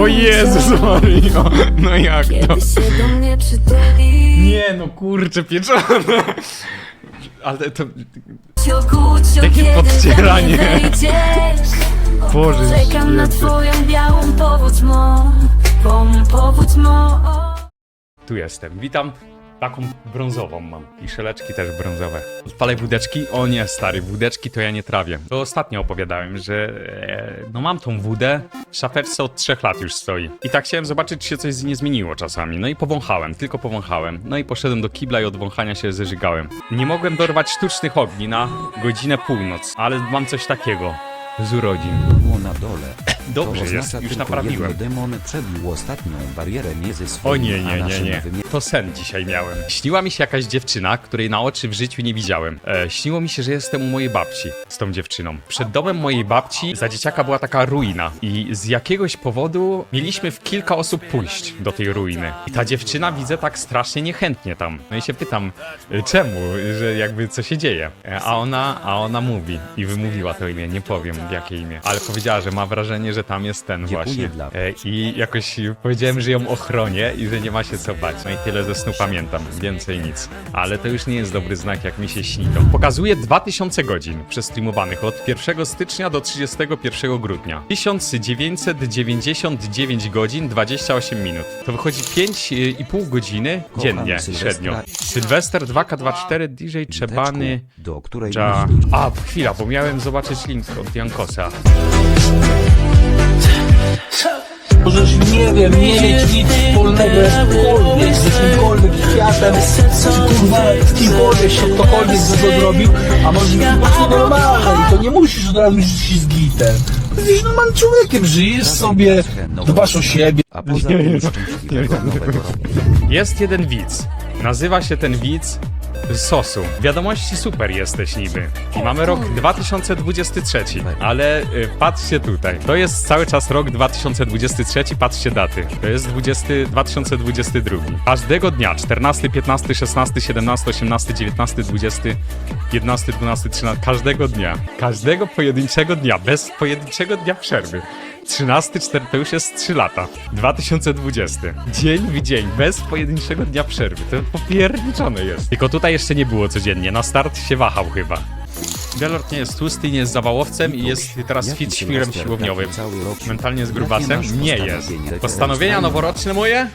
O Jezus Mario, no jak to? Kiedy się do mnie przytuli Nie no kurczę, pieczone. Ale to... Kucio, Jakie kiedy podcieranie. do mnie wejdziesz Boże Czekam na święty. twoją białą powódź mo Pom, powódź mo Tu jestem, witam. Taką brązową mam. I szeleczki też brązowe. Odpalaj wódeczki? O nie, stary, wódeczki to ja nie trawię. To ostatnio opowiadałem, że e, no mam tą wódę, w od trzech lat już stoi. I tak chciałem zobaczyć, czy się coś nie zmieniło czasami. No i powąchałem, tylko powąchałem. No i poszedłem do kibla i od wąchania się zeżygałem. Nie mogłem dorwać sztucznych ogni na godzinę północ, ale mam coś takiego. Z urodzin. było na dole. Dobrze to jest, już naprawiłem. demon przebił ostatnią barierę między O nie, nie, nie, nie. To sen dzisiaj miałem. Śniła mi się jakaś dziewczyna, której na oczy w życiu nie widziałem. E, śniło mi się, że jestem u mojej babci z tą dziewczyną. Przed domem mojej babci za dzieciaka była taka ruina i z jakiegoś powodu mieliśmy w kilka osób pójść do tej ruiny. I ta dziewczyna widzę tak strasznie niechętnie tam. No i się pytam, e, czemu, że jakby co się dzieje. E, a ona, a ona mówi i wymówiła to imię, nie powiem jakie imię, ale powiedziała, że ma wrażenie, że tam jest ten właśnie. E, I jakoś powiedziałem, że ją ochronię i że nie ma się co bać. No i tyle ze snu pamiętam, więcej nic. Ale to już nie jest dobry znak, jak mi się śni to. Pokazuje 2000 godzin przestreamowanych od 1 stycznia do 31 grudnia. 1999 godzin 28 minut. To wychodzi 5,5 godziny dziennie średnio. Sylwester 2K24 DJ Czebany. do której Cza... A, chwila, bo miałem zobaczyć link od Jankosa. Możesz, nie wiem, nie mieć nic wspólnego jakkolwiek, z jakimkolwiek światem, czy kurwa z kimkolwiek się ktokolwiek z tego zrobił, a możesz być po prostu normalny i to nie musisz od razu żyć z gitem. Jesteś normalnym człowiekiem, żyjesz sobie, dbasz o siebie. A poza tym. Jest jeden widz. Nazywa się ten widz Sosu. Wiadomości super jesteś niby. I mamy rok 2023, ale y, patrzcie tutaj. To jest cały czas rok 2023, patrzcie daty. To jest 20, 2022. Każdego dnia 14, 15, 16, 17, 18, 19, 20, 11, 12, 13. Każdego dnia. Każdego pojedynczego dnia, bez pojedynczego dnia przerwy. 13, 4 to już jest 3 lata. 2020. Dzień w dzień, bez pojedynczego dnia przerwy. To popierniczone jest. Tylko tutaj jeszcze nie było codziennie. Na start się wahał chyba. Delort nie jest tłusty, nie jest zawałowcem i jest teraz fit świrem siłowniowym. Mentalnie z grubasem? Nie jest. Postanowienia noworoczne moje? E,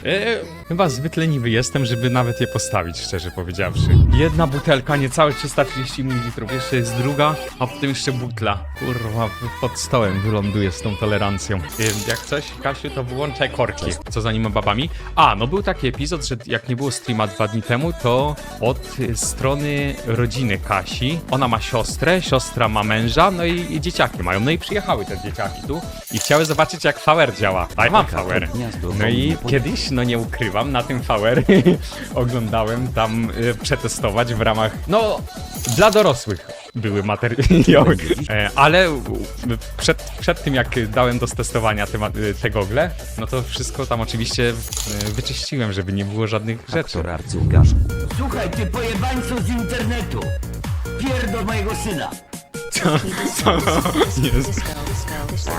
chyba zbyt leniwy jestem, żeby nawet je postawić, szczerze powiedziawszy. Jedna butelka, niecałe 330 ml, jeszcze jest druga, a potem jeszcze butla. Kurwa, pod stołem wyląduje z tą tolerancją. E, jak coś, Kasiu, to wyłączaj korki. Co za nim babami? A, no był taki epizod, że jak nie było streama dwa dni temu, to od strony rodziny Kasi, ona ma siostrę, siostra ma męża, no i, i dzieciaki mają. No i przyjechały te dzieciaki tu i chciały zobaczyć, jak VR działa. A ja mam VR. No i kiedyś, no nie ukrywam, na tym VR oglądałem tam y, przetestować w ramach, no, dla dorosłych były materiały. E, ale przed, przed tym, jak dałem do testowania te, y, te gogle, no to wszystko tam oczywiście y, wyczyściłem, żeby nie było żadnych rzeczy. Słuchaj, ty pojebańcu z internetu! Pierdol mojego syna! Jest.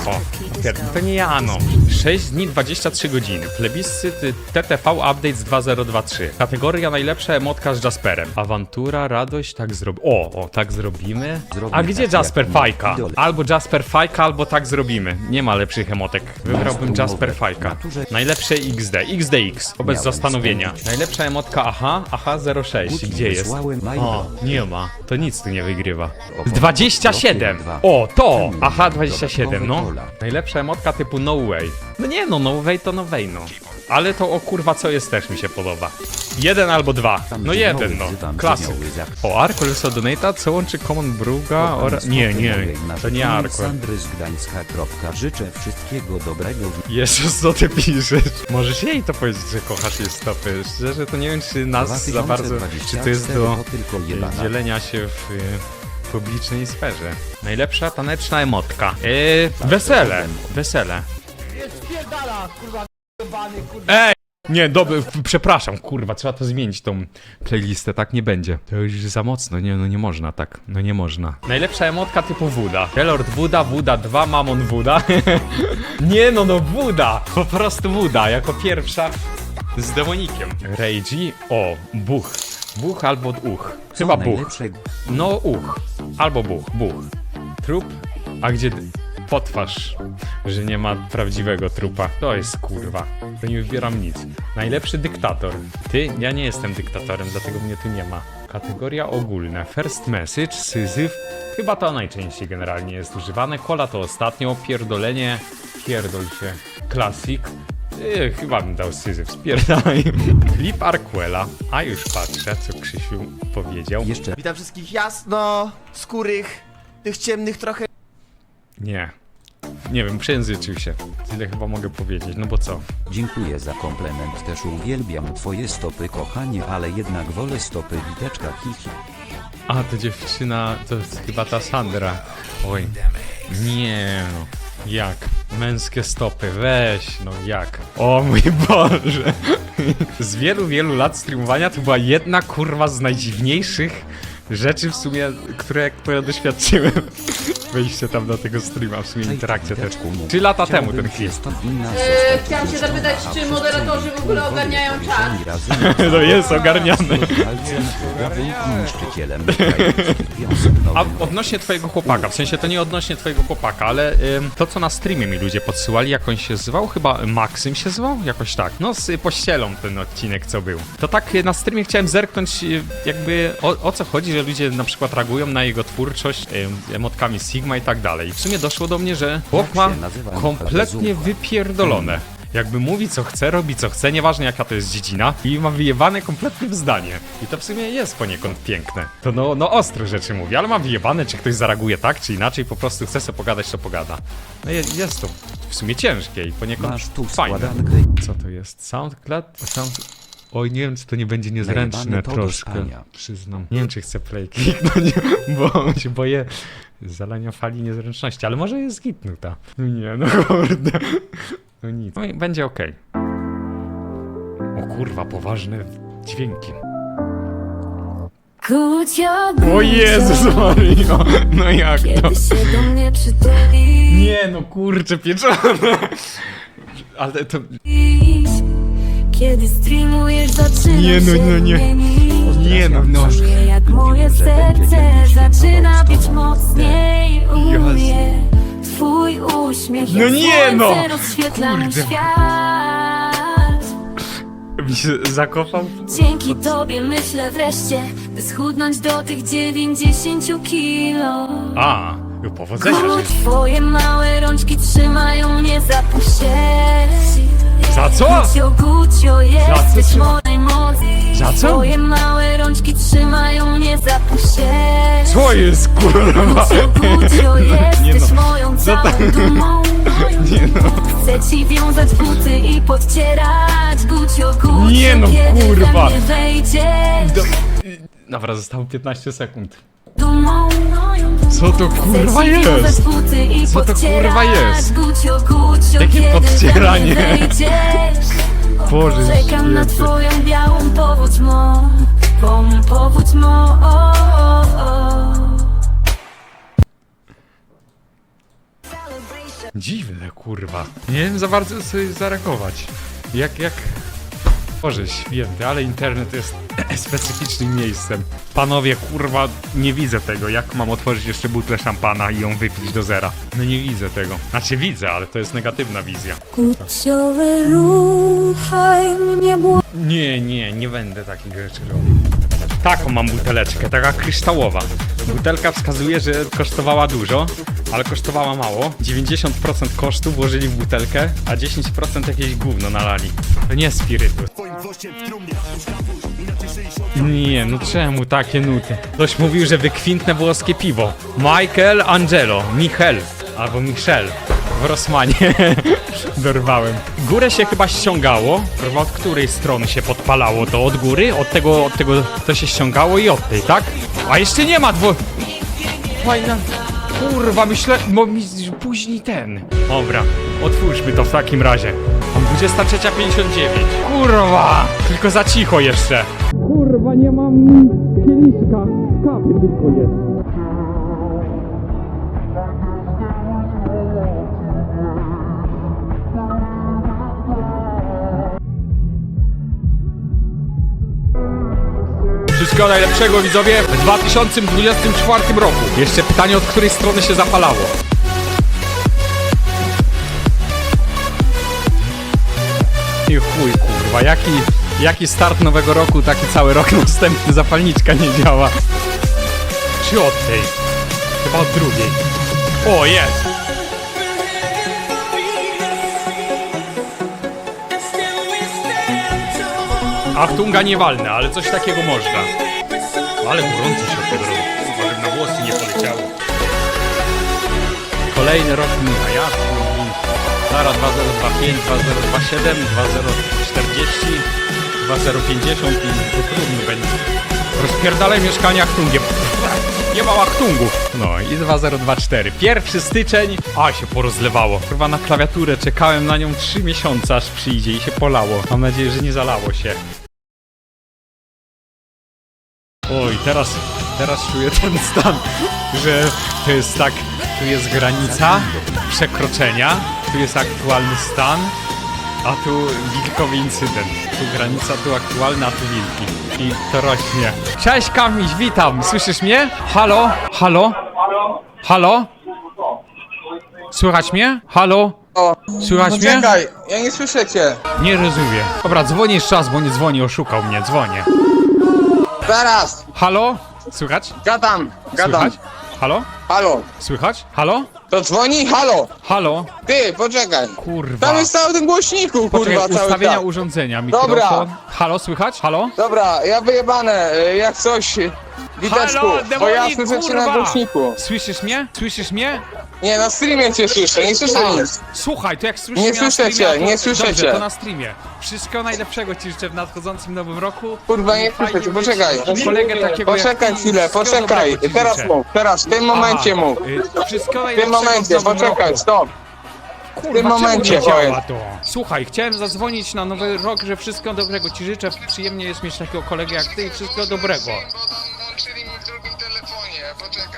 O, pier- to nie ja, no. 6 dni, 23 godziny. Plebiscyt TTV Updates 2023. Kategoria najlepsza emotka z Jasperem. Awantura, radość, tak zrobi... O, o, tak zrobimy. Zrobimy A gdzie tak, Jasper jak Fajka? Albo Jasper Fajka, albo tak zrobimy. Nie ma lepszych emotek. Wybrałbym Jasper Fajka. Najlepsze XD. XDX. Bo bez Miałem zastanowienia. spędzić. Najlepsza emotka aha, aha 06. Putin Gdzie jest? wysłałem maila. O, nie ma. To nic tu nie wygrywa. Opo- 27! dwa. O, to! Aha, 27, dodatkowe no. Najlepsza emotka typu no way. No nie no, no way to no way, no. Ale to o kurwa co jest też mi się podoba. Jeden albo dwa. No jeden, no. Klasyk. O, Arko Lesa Donata, co łączy Common Bruga oraz... Nie, nie, to nie narzeczonej Arko. Sandry z Gdańska. Kropka. Życzę wszystkiego dobrego Jezus, co ty piszesz? Możesz jej to powiedzieć, że kochasz jej stopy. Szczerze, to nie wiem, czy nas za bardzo... Czy to jest 2024 do jebana. dzielenia się w y, publicznej sferze. Najlepsza taneczna emotka. Yy, wesele, wesele. Ej! Nie, dobry, w- przepraszam, kurwa, trzeba to zmienić tą playlistę, tak nie będzie. To już za mocno, nie, no nie można tak, no nie można. Najlepsza emotka typu Wuda. Lord Wuda, Wuda 2, Mamon Wuda. nie no, no Wuda, po prostu Wuda, jako pierwsza z demonikiem. Reiji, o, Buch. Buch albo Uch. Chyba Buch. Najlepszego No uch. Albo buch, buch. Trup, a gdzie d- potwarz, że nie ma prawdziwego trupa. To jest kurwa. To nie wybieram nic. Najlepszy dyktator. Ty? Ja nie jestem dyktatorem, dlatego mnie tu nie ma. Kategoria ogólna. First message, syzyf. Chyba to najczęściej generalnie jest używane. Kola to ostatnio. Pierdolenie. Pierdol się. Classic. Yy, chyba bym dał syzyf, spierdalaj. Flip Arquela. A już patrzę, co Krzysiu powiedział. jeszcze Witam wszystkich jasno, skórych, tych ciemnych trochę. Nie. Nie wiem, przejęzyczył się. Tyle chyba mogę powiedzieć, no bo co? dziękuję za komplement też uwielbiam twoje stopy kochanie ale jednak wolę stopy witeczka hihi. A, to dziewczyna, to jest chyba ta Sandra. Oj. Nie no. Jak? Męskie stopy, weź, no jak? O mój Boże! Z wielu, wielu lat streamowania to była jedna kurwa z najdziwniejszych rzeczy w sumie, które jak ja doświadczyłem. Wejście tam do tego streama, w sumie interakcja też. Trzy lata temu ten Chciałbym film. się stąd inna E, zostać chciałam się zapytać, czy moderatorzy w ogóle ogarniają razem No jest wiązek A odnośnie twojego chłopaka, w sensie to nie odnośnie twojego chłopaka, ale ym, to co na streamie mi ludzie podsyłali, jak on się zwał, chyba Maksym się zwał? Jakoś tak. No z pościelą ten odcinek co był. To tak y, na streamie chciałem zerknąć y, jakby o, o co chodzi, że ludzie na przykład reagują na jego twórczość ym, emotkami Sigma i tak dalej. W sumie doszło do mnie, że chłop ma kompletnie wypierdolone. Jakby mówi co chce, robi co chce, nieważne jaka to jest dziedzina i ma wyjebane kompletnie w zdanie. I to w sumie jest poniekąd piękne. To no, no ostro rzeczy mówi, ale ma wyjebane, czy ktoś zareaguje tak, czy inaczej, po prostu chce sobie pogadać, to pogada. No je, jest to w sumie ciężkie i poniekąd Masz tu fajne. składankę Co to jest? SoundCloud? Sound... Oj, nie wiem, czy to nie będzie niezręczne to troszkę, przyznam. Nie wiem, czy chcę play kliknąć, bo się boję zalania fali niezręczności, ale może jest gitnuta. No nie, no kurde. No nic. No i będzie okej. O kurwa, poważne dźwięki. O Jezus Mario! No jak to? Kiedy się do mnie przytulisz Nie no, kurczę, pieczone. Ale to... Kiedy streamujesz zaczyna Nie, no, no, nie. Nie no, no. Jak moje serce zaczyna bić mocniej u Jezu. mnie Twój uśmiech No nie, no. rozświetla mój Kurde. świat Mi się zakopał. Dzięki tobie myślę wreszcie By schudnąć do tych 90 kilo A, powodzenia twoje małe rączki trzymają mnie za pusie Za co? Gucio, Gucio, jesteś mojej mocy Za co? Twoje małe rączki trzymają mnie za pusie Co jest kurwa? Gucio, Gucio, Nie jesteś no. moją Co całą to- dumą Nie no. Chcę ci wiązać buty i podcierać Gucio, Gucio, Nie no, kurwa. Dobra, zostało 15 sekund. Co to kurwa jest? Co to kurwa jest? Jakie podcieranie? Boże Czekam na twoją białą powódź mo powódź mo o, o, o. Dziwne, kurwa. Nie wiem za bardzo sobie zareagować. Jak, jak... Boże święty, ale internet jest specyficznym miejscem. Panowie, kurwa, nie widzę tego. Jak mam otworzyć jeszcze butlę szampana i ją wypić do zera? No nie widzę tego. Znaczy widzę, ale to jest negatywna wizja. Mnie Nie, nie, nie będę takich rzeczy robił. Taką mam buteleczkę, taka kryształowa. Butelka wskazuje, że kosztowała dużo, ale kosztowała mało. 90% kosztu włożyli w butelkę, a 10% jakieś gówno nalali. To nie spirytus. Nie, no czemu takie nuty? Ktoś mówił, że wykwintne włoskie piwo. Michael Angelo, Michel, albo Michel w Rosmanie. Dorwałem. Górę się chyba ściągało. Kurwa, od której strony się podpalało to? Od góry? Od tego, od tego to się ściągało i od tej, tak? A jeszcze nie ma dwo... Fajna... Kurwa, myślę... Bo później ten. Dobra, otwórzmy to w takim razie. Mam 23.59. Kurwa! Tylko za cicho jeszcze. Kurwa, nie mam kieliszka. Kawy tylko jest. Wszystkiego najlepszego widzowie w 2024 roku. Jeszcze pytanie, od której strony się zapalało. Chuj kurwa, jaki, jaki start nowego roku, taki cały rok następny zapalniczka nie działa. Czy od tej? Chyba od drugiej. O, jest! Achtunga nie walne, ale coś takiego można. Ale gorąco się od tego robi. Na włosy nie poleciało. Kolejny rok mija, ja Zaraz 2025, 2027, 2040, 2050 i to trudno będzie. Rozpierdalaj mieszkanie Achtungiem. Nie ma Achtungów. No i 2024. Pierwszy styczeń. A, się porozlewało. Kurwa na klawiaturę czekałem na nią 3 miesiące, aż przyjdzie i się polało. Mam nadzieję, że nie zalało się. Oj, teraz, teraz czuję ten stan, że to jest tak, tu jest granica przekroczenia, tu jest aktualny stan, a tu wilkowy incydent. Tu granica, tu aktualna, a tu wilki. I to rośnie. Cześć Kamiś, witam, słyszysz mnie? Halo? Halo? Halo? Słychać mnie? Halo? Słychać mnie? Czekaj, ja nie słyszę cię. Nie rozumiem. Dobra, dzwonię jeszcze raz, bo nie dzwoni, oszukał mnie, dzwonię. Zaraz, Halo? Słychać? gadam, gadam. Słychać? Halo? Halo, Słychać? Halo? To dzwoni? Halo, Halo? ty, poczekaj. Kurwa. Tam jest cały ten głośniku, Poczekaj, kurwa, cały ustawienia czas. urządzenia, mikrofon. Dobra. Halo, słychać? Halo? Dobra, ja wyjebane, y, jak coś, Witeczku, Halo, bo demonik, ja słyszę cię na kurwa! głośniku. Słyszysz mnie? Słyszysz mnie? Nie, na streamie cię słyszę, nie słyszę nic. Słuchaj, to jak słyszysz Nie mnie na słyszę streamie, cię, to... nie słyszę Dobrze, cię. to na streamie. Wszystkiego najlepszego ci życzę w nadchodzącym nowym roku. Kurwa, nie słyszę cię, poczekaj. Kolegę takiego Poczekaj jak ty. chwilę, Wszystkiego poczekaj, dobrego ci teraz życzę. mów, teraz, w tym momencie mów. y, Wszystkiego W najlepszego tym momencie, nowym poczekaj, roku. stop. Kurwa, tym czemu momencie nie działa to. Słuchaj, chciałem zadzwonić na nowy rok, że wszystkiego dobrego ci życzę. Przyjemnie jest mieć takiego kolegę jak ty i wszystkiego dobrego.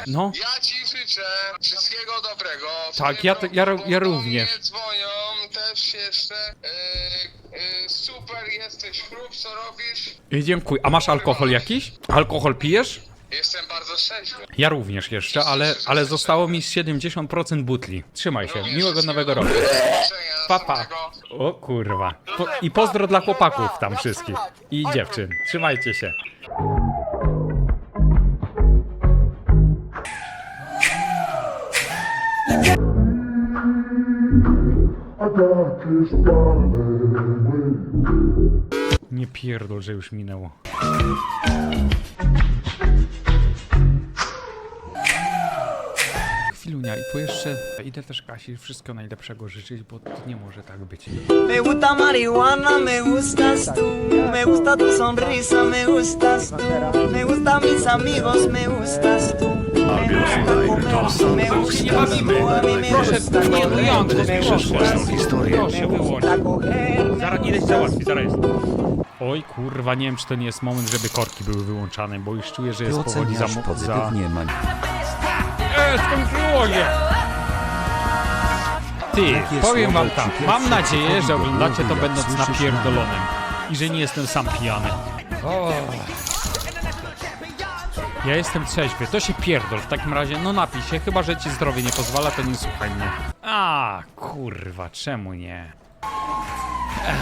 No. Ja ci życzę wszystkiego dobrego. W Tak, tym ja to- ja ro- ja do również. mnie dzwonią też jeszcze. Yy, yy, super jesteś, chrób, co robisz? Y, Dziękuję. A masz alkohol jakiś? Alkohol pijesz? Jestem bardzo trzeźwy. Ja również jeszcze, ale, ale zostało mi z 70% butli. Trzymaj się. Miłego nowego roku. Papa. O kurwa. Po, I pozdro dla chłopaków tam wszystkich. I dziewczyn. Trzymajcie się. Nie pierdol, że już minęło. Chwilunia, i tu jeszcze idę też Kasi wszystkiego najlepszego życzyć, bo to nie może tak być. Me gusta marihuana, me gustas tú, me gusta tu sonrisa, me gustas tú, me gustan mis amigos, me gustas tú. Me gustas tú, a mí me Proszę, gusta nie, gustas historię. Proszę wyłącz. a coger, Zaraz ileś załatwi, zaraz jest. Oj kurwa, nie wiem czy to nie jest moment, żeby korki były wyłączane, bo już czuję, że jest powoli za... za... pozytywnie. E, skończyło się! Ty, powiem wam tak, mam nadzieję, że oglądacie to będąc słyszysz napierdolonym i że nie jestem sam pijany. O. Ja jestem trzeźwy, to się pierdol, w takim razie no napij się, chyba że ci zdrowie nie pozwala, to nie słuchaj mnie. A, kurwa, czemu nie? Ech.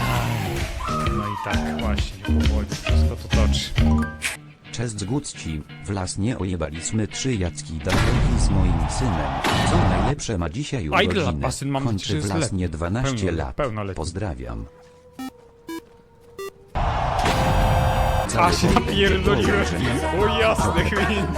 No i tak właśnie, powoli wszystko to toczy. Cześć Gucci, w las nie ojebaliśmy trzy Jacki Dawidowi z moim synem. Co najlepsze ma dzisiaj A ile lat urodziny. syn? Mam Kończy w 30 las nie 12 Pełno- lat. pełnoletni. Pozdrawiam. A się napierdoliłem. O jasny gwint.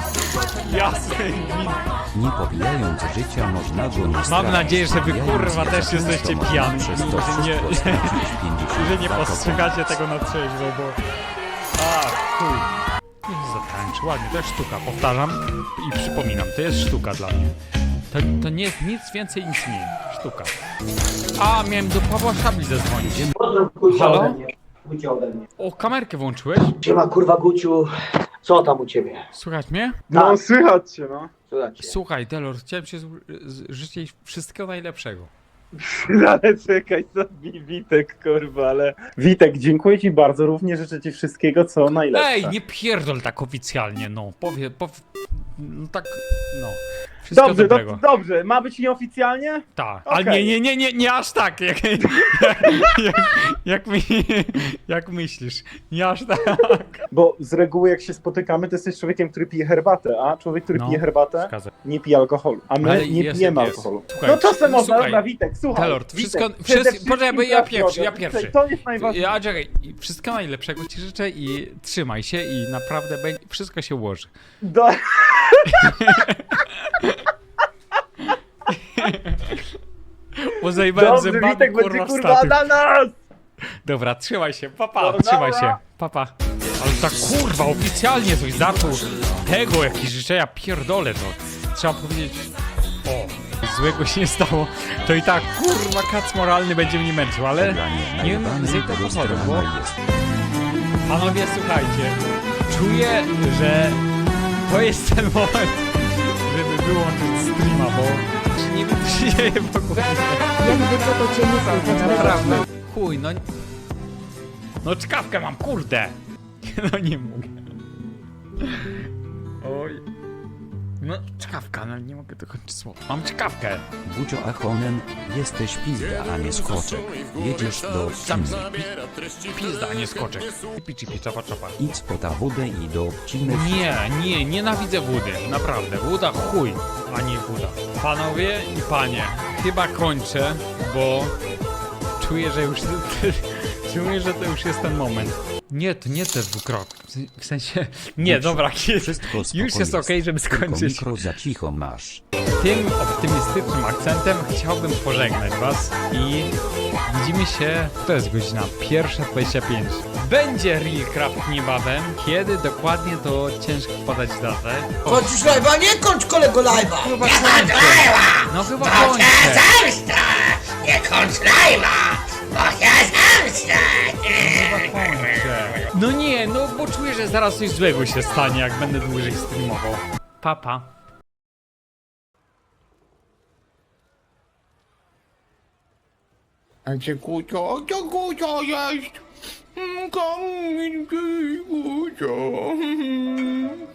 Jasny gwint. Nie popijając życia można nie stracić. nadzieję, że wy, Popijając kurwa, je też za często jesteście można pijani. Przez to Że nie- wszystko stracić 50 Że nie lat postrzegacie tego na trzeźwo, bo... A, chuj. Zatańczy, ładnie, to jest sztuka, powtarzam i przypominam, to jest sztuka dla mnie. To, to nie jest nic więcej, nic mniej. Sztuka. A, miałem do Pawła Szabli zadzwonić. Halo? O, kamerkę włączyłeś? Siema kurwa Guciu, co tam u ciebie? Słychać mnie? No, słychać cię, no. Słuchajcie. Słuchaj, Delor, chciałem ci życzyć wszystkiego najlepszego. Ale czekaj, co mi Witek, kurwa, ale... Witek, dziękuję ci bardzo, również życzę ci wszystkiego, co najlepsze. Ej, nie pierdol tak oficjalnie, no. Powie, powie, no tak, no. Wszystkiego Dobrze, dobrego. do, dobrze, ma być nieoficjalnie? Tak, ale Okej. nie, nie, nie, nie, nie aż tak, jak, jak, jak, jak, mi, jak myślisz, nie aż tak. Bo z reguły jak się spotykamy, to jesteś człowiekiem, który pije herbatę, a człowiek, który No, pije herbatę, Zgadza. nie pije alkoholu. A my Ale nie jest, pijemy jest. alkoholu. Słuchaj, no czasem można, słuchaj. dobra, Witek, słuchaj. Witek, wszystko- przede wszystko- wszystkim poczekaj, bo ja pierwszy, ja pierwszy. To jest najważniejsze. Ja czekaj, i wszystkiego najlepszego ci życzę i trzymaj się i naprawdę będzie, wszystko się ułoży. Do... Bo zajebałem Dobrze, zębami, Witek, będzie kurwa, kurwa statyw. na nas! Dobra, trzymaj się, papa, Dobra. trzymaj się, papa. Ale tak kurwa, oficjalnie coś zaczął tego, jakieś życzenia, pierdolę to. Trzeba powiedzieć, o, złego się nie stało, to i tak, kurwa, kac moralny będzie mnie męczył, ale nie wiem z jakiego tego powodu, bo... Panowie, słuchajcie, czuję, że to jest ten moment, żeby wyłączyć streama, bo nie wiem, co się dzieje wokół mnie. Jakby co to cię nie słychać Naprawdę. Chuj, no... No czkawkę mam, kurde! No nie mogę. No czkawka, no nie mogę dokończyć słowa. Mam czkawkę. Gucio Achonen, jesteś pizda, a nie skoczek. Jedziesz do odciny. Pizda, a nie skoczek. Pici, pici, czapa, czapa. Idź po ta wódę i do odciny. Nie, nie, nienawidzę wody. Naprawdę. Woda chuj, a nie woda. Panowie i panie, chyba kończę, bo czuję, że już... Czuję, że to już jest ten moment. Nie, to nie te dwukrotne. W sensie... Nie, dobra, Wszystko już spoko jest jest. okej, żeby Tylko skończyć. mikro za cicho masz. Tym optymistycznym akcentem chciałbym pożegnać Was i widzimy się, to jest godzina 1.25. Będzie Realcraft niebawem, kiedy dokładnie to ciężko podać datę. O, Kończysz live'a? Nie kończ kolego live'a! chyba kończę. No chyba kończę. Nie kończ live'a! Bo kończę. No nie, no bo czuję, że zaraz coś złego się stanie, jak będę dłużej streamował. Papa. A gdzie Gucio? Gdzie Gucio jest? Kom, Gucio.